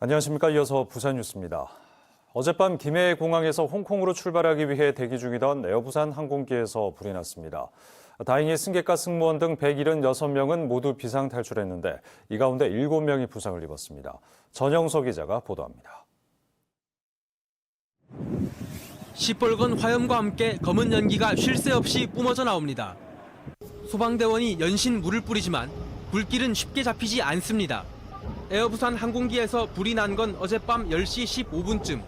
안녕하십니까. 이어서 부산 뉴스입니다. 어젯밤 김해 공항에서 홍콩으로 출발하기 위해 대기 중이던 에어부산 항공기에서 불이 났습니다. 다행히 승객과 승무원 등 176명은 모두 비상 탈출했는데 이 가운데 7명이 부상을 입었습니다. 전영석 기자가 보도합니다. 시뻘건 화염과 함께 검은 연기가 쉴 새 없이 뿜어져 나옵니다. 소방대원이 연신 물을 뿌리지만 불길은 쉽게 잡히지 않습니다. 에어부산 항공기에서 불이 난 건 어젯밤 10시 15분쯤.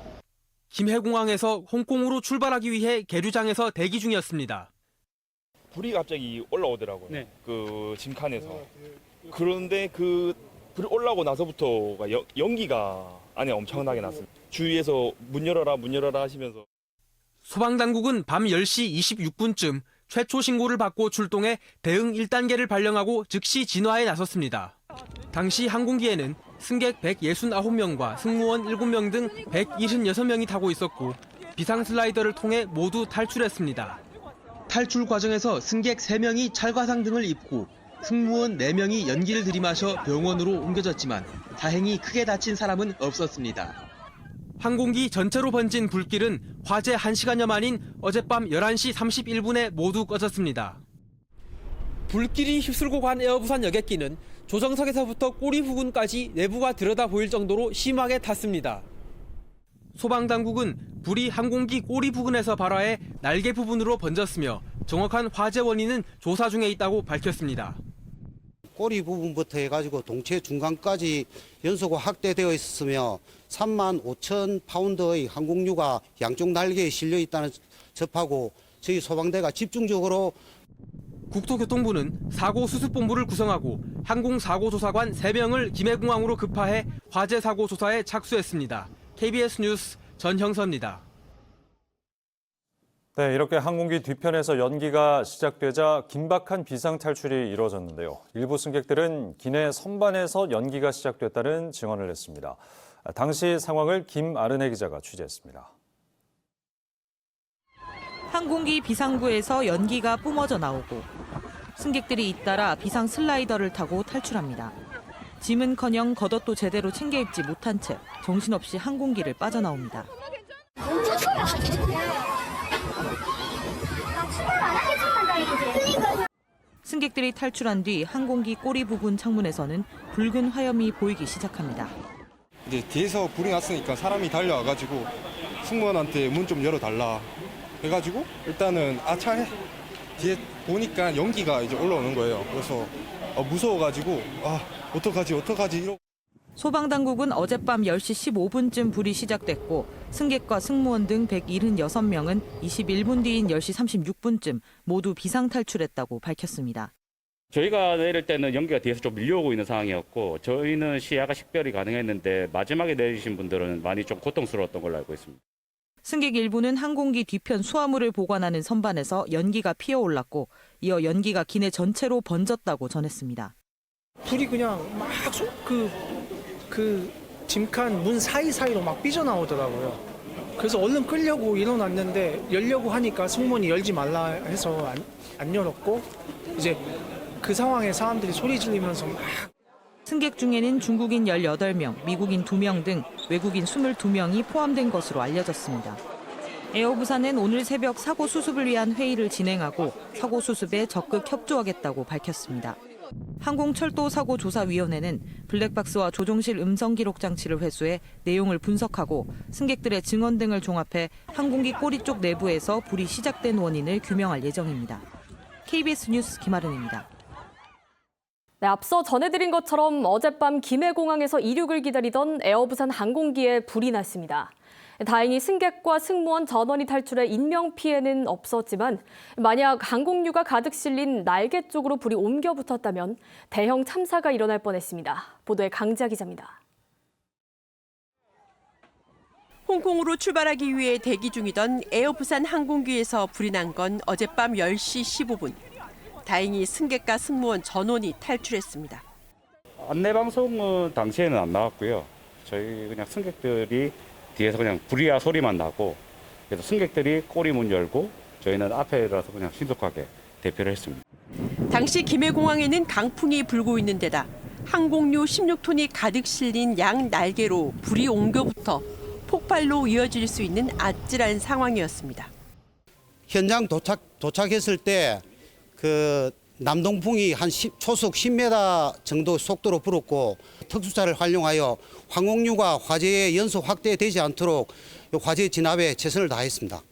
김해공항에서 홍콩으로 출발하기 위해 계류장에서 대기 중이었습니다. 불이 갑자기 올라오더라고요. 네. 그 짐칸에서. 그런데 그 불이 올라오고 나서부터가 여- 연기가 안에 엄청나게 났습니다. 주위에서 문 열어라 문 열어라 하시면서 소방당국은 밤 10시 26분쯤 최초 신고를 받고 출동해 대응 1단계를 발령하고 즉시 진화에 나섰습니다. 당시 항공기에는 승객 169명과 승무원 7명 등 176명이 타고 있었고 비상 슬라이더를 통해 모두 탈출했습니다. 탈출 과정에서 승객 3명이 찰과상 등을 입고 승무원 4명이 연기를 들이마셔 병원으로 옮겨졌지만 다행히 크게 다친 사람은 없었습니다. 항공기 전체로 번진 불길은 화재 1시간여 만인 어젯밤 11시 31분에 모두 꺼졌습니다. 불길이 휩쓸고 간 에어부산 여객기는 조정석에서부터 꼬리 부근까지 내부가 들여다 보일 정도로 심하게 탔습니다. 소방당국은 불이 항공기 꼬리 부근에서 발화해 날개 부분으로 번졌으며 정확한 화재 원인은 조사 중에 있다고 밝혔습니다. 꼬리 부분부터 해가지고 동체 중간까지 연소가 확대되어 있었으며 3만 5천 파운드의 항공유가 양쪽 날개에 실려 있다는 접하고 저희 소방대가 집중적으로 국토교통부는 사고 수습본부를 구성하고 항공사고조사관 3명을 김해공항으로 급파해 화재 사고 조사에 착수했습니다. KBS 뉴스 전형서입니다. 네, 이렇게 항공기 뒤편에서 연기가 시작되자 긴박한 비상 탈출이 이루어졌는데요. 일부 승객들은 기내 선반에서 연기가 시작됐다는 증언을 했습니다. 당시 상황을 김아르네 기자가 취재했습니다. 항공기 비상구에서 연기가 뿜어져 나오고 승객들이 잇따라 비상 슬라이더를 타고 탈출합니다. 짐은커녕 겉옷도 제대로 챙겨 입지 못한 채 정신없이 항공기를 빠져나옵니다. 승객들이 탈출한 뒤 항공기 꼬리 부분 창문에서는 붉은 화염이 보이기 시작합니다. 이제 뒤에서 불이 났으니까 사람이 달려와가지고 승무원한테 문 좀 열어달라 해가지고 일단은 아차 해 뒤에 보니까 연기가 이제 올라오는 거예요. 그래서 어, 무서워가지고 아 어떡하지 어떡하지 이러. 소방당국은 어젯밤 10시 15분쯤 불이 시작됐고 승객과 승무원 등 176명은 21분 뒤인 10시 36분쯤 모두 비상 탈출했다고 밝혔습니다. 저희가 내릴 때는 연기가 뒤에서 좀 밀려오고 있는 상황이었고 저희는 시야가 식별이 가능했는데 마지막에 내리신 분들은 많이 좀 고통스러웠던 걸로 알고 있습니다. 승객 일부는 항공기 뒤편 수화물을 보관하는 선반에서 연기가 피어올랐고 이어 연기가 기내 전체로 번졌다고 전했습니다. 불이 그냥 막그 그 짐칸 문 사이사이로 막 삐져나오더라고요. 그래서 얼른 끌려고 일어났는데 열려고 하니까 승무원이 열지 말라 해서 안, 안 열었고 이제 그 상황에 사람들이 소리 지르면서 막 승객 중에는 중국인 18명, 미국인 2명 등 외국인 22명이 포함된 것으로 알려졌습니다. 에어부산은 오늘 새벽 사고 수습을 위한 회의를 진행하고 사고 수습에 적극 협조하겠다고 밝혔습니다. 항공철도사고조사위원회는 블랙박스와 조종실 음성 기록 장치를 회수해 내용을 분석하고 승객들의 증언 등을 종합해 항공기 꼬리 쪽 내부에서 불이 시작된 원인을 규명할 예정입니다. KBS 뉴스 김아른입니다. 네, 앞서 전해드린 것처럼 어젯밤 김해공항에서 이륙을 기다리던 에어부산 항공기에 불이 났습니다. 다행히 승객과 승무원 전원이 탈출해 인명 피해는 없었지만 만약 항공유가 가득 실린 날개 쪽으로 불이 옮겨 붙었다면 대형 참사가 일어날 뻔했습니다. 보도에 강지아 기자입니다. 홍콩으로 출발하기 위해 대기 중이던 에어부산 항공기에서 불이 난 건 어젯밤 10시 15분. 다행히 승객과 승무원 전원이 탈출했습니다. 안내 방송은 당시에는 안 나왔고요. 저희 그냥 승객들이 뒤에서 그냥 불이야 소리만 나고 그래서 승객들이 꼬리 문 열고 저희는 앞에라서 그냥 신속하게 대피를 했습니다. 당시 김해공항에는 강풍이 불고 있는 데다 항공유 16톤이 가득 실린 양 날개로 불이 옮겨붙어 폭발로 이어질 수 있는 아찔한 상황이었습니다. 현장 도착 도착했을 때 그 남동풍이 한 10, 초속 10m 정도 속도로 불었고 특수차를 활용하여 항공유가 화재의 연소 확대되지 않도록 이 화재 진압에 최선을 다했습니다.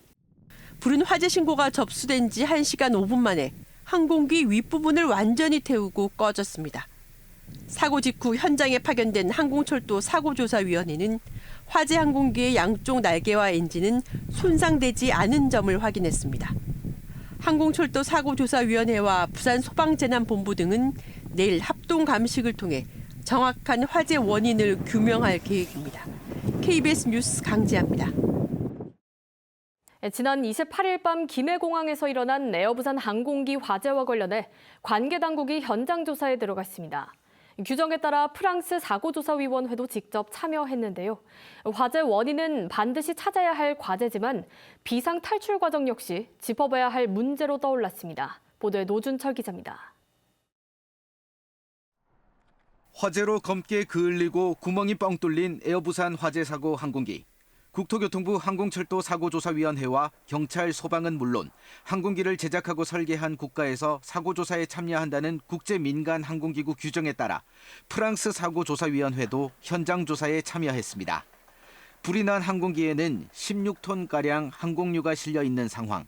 불은 화재 신고가 접수된 지 1시간 5분 만에 항공기 윗부분을 완전히 태우고 꺼졌습니다. 사고 직후 현장에 파견된 항공철도 사고조사위원회는 화재 항공기의 양쪽 날개와 엔진은 손상되지 않은 점을 확인했습니다. 항공철도 사고조사위원회와 부산소방재난본부 등은 내일 합동 감식을 통해 정확한 화재 원인을 규명할 계획입니다. KBS 뉴스 강지아입니다. 네, 지난 28일 밤 김해공항에서 일어난 에어부산 항공기 화재와 관련해 관계 당국이 현장 조사에 들어갔습니다. 규정에 따라 프랑스 사고조사위원회도 직접 참여했는데요. 화재 원인은 반드시 찾아야 할 과제지만 비상 탈출 과정 역시 짚어봐야 할 문제로 떠올랐습니다. 보도에 노준철 기자입니다. 화재로 검게 그을리고 구멍이 뻥 뚫린 에어부산 화재 사고 항공기. 국토교통부 항공철도 사고조사위원회와 경찰, 소방은 물론 항공기를 제작하고 설계한 국가에서 사고조사에 참여한다는 국제 민간 항공기구 규정에 따라 프랑스 사고조사위원회도 현장 조사에 참여했습니다. 불이 난 항공기에는 16톤가량 항공유가 실려 있는 상황.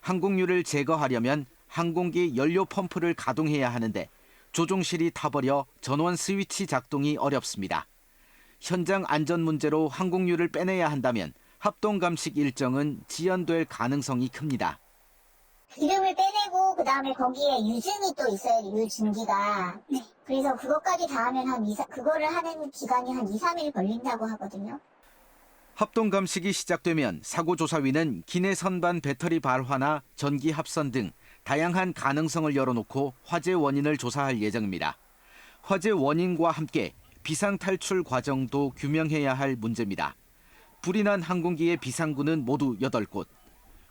항공유를 제거하려면 항공기 연료 펌프를 가동해야 하는데 조종실이 타버려 전원 스위치 작동이 어렵습니다. 현장 안전 문제로 항공유를 빼내야 한다면 합동 감식 일정은 지연될 가능성이 큽니다. 기름을 빼내고 그 다음에 거기에 유증이 또 있어요. 유증기가. 그래서 그것까지 다 하면 한 2, 그거를 하는 기간이 한 2, 3일 걸린다고 하거든요. 합동 감식이 시작되면 사고조사위는 기내 선반 배터리 발화나 전기 합선 등 다양한 가능성을 열어놓고 화재 원인을 조사할 예정입니다. 화재 원인과 함께 비상 탈출 과정도 규명해야 할 문제입니다. 불이 난 항공기의 비상구는 모두 8곳.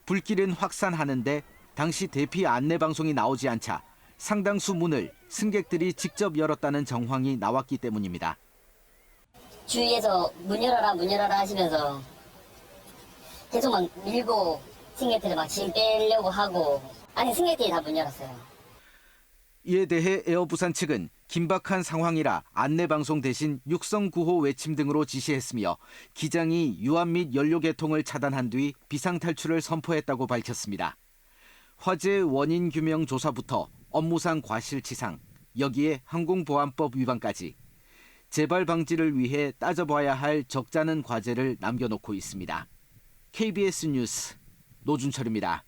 불길은 확산하는데 당시 대피 안내 방송이 나오지 않자 상당수 문을 승객들이 직접 열었다는 정황이 나왔기 때문입니다. 주위에서 문 열어라, 문 열어라 하시면서 계속 막 밀고 승객들을 막 짐 빼려고 하고 아니 승객들이 다 문 열었어요. 이에 대해 에어부산 측은 긴박한 상황이라 안내 방송 대신 육성 구호 외침 등으로 지시했으며 기장이 유압 및 연료 개통을 차단한 뒤 비상 탈출을 선포했다고 밝혔습니다. 화재 원인 규명 조사부터 업무상 과실치상, 여기에 항공보안법 위반까지 재발 방지를 위해 따져봐야 할 적잖은 과제를 남겨놓고 있습니다. KBS 뉴스 노준철입니다.